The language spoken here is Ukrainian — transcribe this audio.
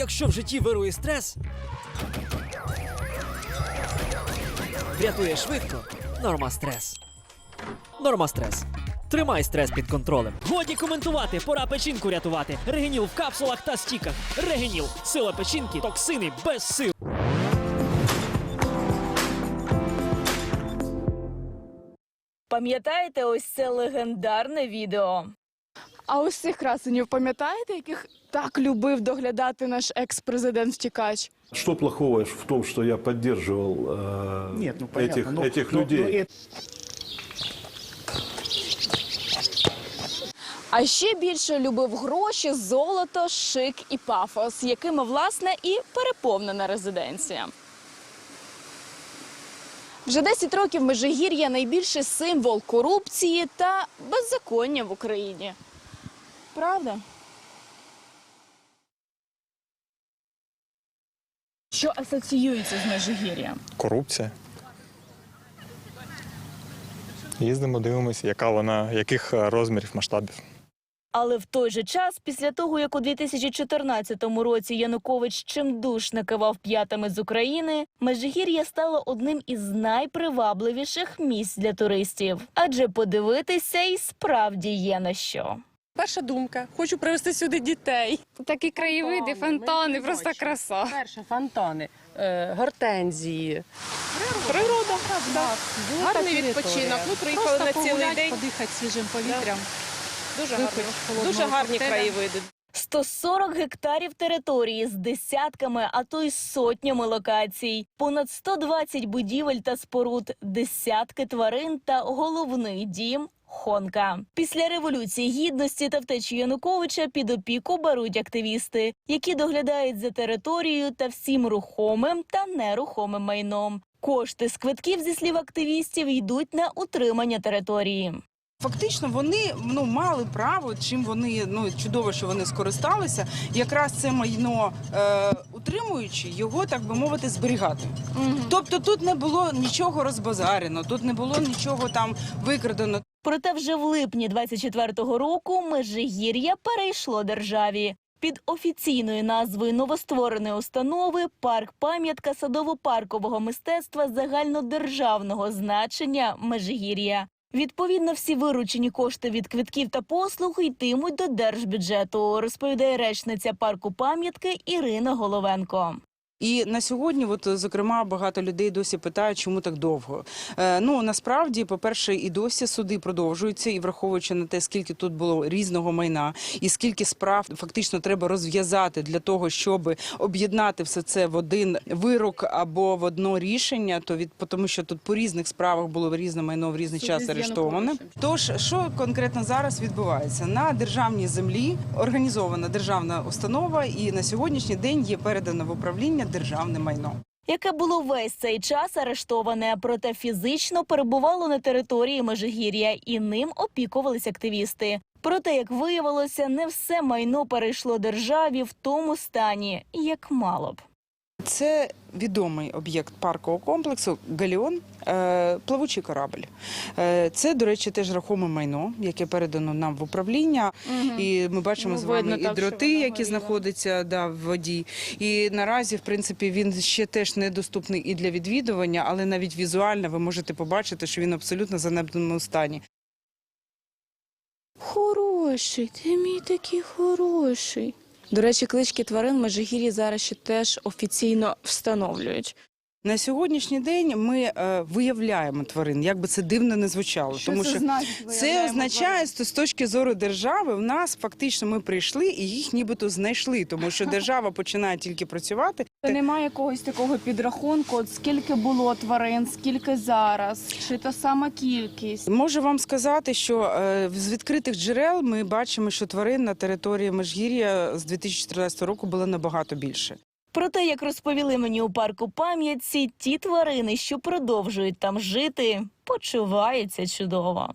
Якщо в житті вирує стрес, врятує швидко. Норма стрес. Норма стрес. Тримай стрес під контролем. Годі коментувати, пора печінку рятувати. Регеніл в капсулах та стіках. Регеніл. Сила печінки, токсини без сил. Пам'ятаєте ось це легендарне відео? А ось цих красенів пам'ятаєте, яких так любив доглядати наш екс-президент втікач? Что плохого в том, что я поддерживал э, Нет, ну понятно. этих, но- этих но- людей? но это- А ще більше любив гроші, золото, шик і пафос, якими власне і переповнена резиденція. Вже 10 років Межигір'я найбільший символ корупції та беззаконня в Україні. Правда? Що асоціюється з Межигір'ям? корупція. Їздимо, дивимося, яка вона, яких е, розмірів, масштабів. Але в той же час, після того як у 2014 році Янукович чимдуж накивав п'ятами з України, Межигір'я стало одним із найпривабливіших місць для туристів, адже подивитися і справді є на що. Перша думка. Хочу привезти сюди дітей. Такі краєвиди, фонтани, просто краса. Перше фонтани, е, гортензії. Природа. да. Гарний відпочинок. Ми приїхали на цілий день. подихати свіжим повітрям. Дуже гарні, дуже гарні краєвиди. 140 гектарів території з десятками, а то й сотнями локацій, понад 120 будівель та споруд, десятки тварин та головний дім. Хонка після революції гідності та втечі Януковича під опіку беруть активісти, які доглядають за територією та всім рухомим та нерухомим майном. Кошти з квитків зі слів активістів йдуть на утримання території. Фактично вони ну мали право, чим вони ну чудово, що вони скористалися. Якраз це майно е, утримуючи його, так би мовити, зберігати. Тобто тут не було нічого розбазарено, тут не було нічого там викрадено. Проте вже в липні 24-го року Межигір'я перейшло державі. Під офіційною назвою новоствореної установи парк пам'ятка садово-паркового мистецтва загальнодержавного значення Межигір'я. Відповідно, всі виручені кошти від квитків та послуг йтимуть до держбюджету, розповідає речниця парку пам'ятки Ірина Головенко. І на сьогодні, от зокрема, багато людей досі питають, чому так довго. Е, ну насправді, по-перше, і досі суди продовжуються, і враховуючи на те, скільки тут було різного майна, і скільки справ фактично треба розв'язати для того, щоб об'єднати все це в один вирок або в одно рішення, то від тому, що тут по різних справах було різне майно в різний Суди час арештоване. Тож, що конкретно зараз відбувається на державній землі? Організована державна установа, і на сьогоднішній день є передано в управління державне майно. яке було весь цей час арештоване, проте фізично перебувало на території Межигір'я і ним опікувались активісти. Проте, як виявилося, не все майно перейшло державі в тому стані, як мало б. Це відомий об'єкт паркового комплексу Галіон, е, плавучий корабль. Е, це, до речі, теж рахоме майно, яке передано нам в управління. І ми бачимо Ну, з вами видно і дроти, які горіло. знаходяться да, в воді. І наразі, в принципі, він ще теж недоступний і для відвідування, але навіть візуально ви можете побачити, що він абсолютно в занедбаному стані. Хороший, ти мій такий хороший. До речі, клички тварин в Межигір'ї зараз ще теж офіційно встановлюють. На сьогоднішній день ми е, виявляємо тварин, як би це дивно не звучало, тому що Це означає, що з точки зору держави, в нас фактично ми прийшли і їх нібито знайшли, тому що держава починає тільки працювати. Немає якогось такого підрахунку, от скільки було тварин, скільки зараз, чи та сама кількість. Можу вам сказати, що е, з відкритих джерел ми бачимо, що тварин на території Межгір'я з 2014 року було набагато більше. Проте, як розповіли мені у парку пам'ятці, ті тварини, що продовжують там жити, почуваються чудово.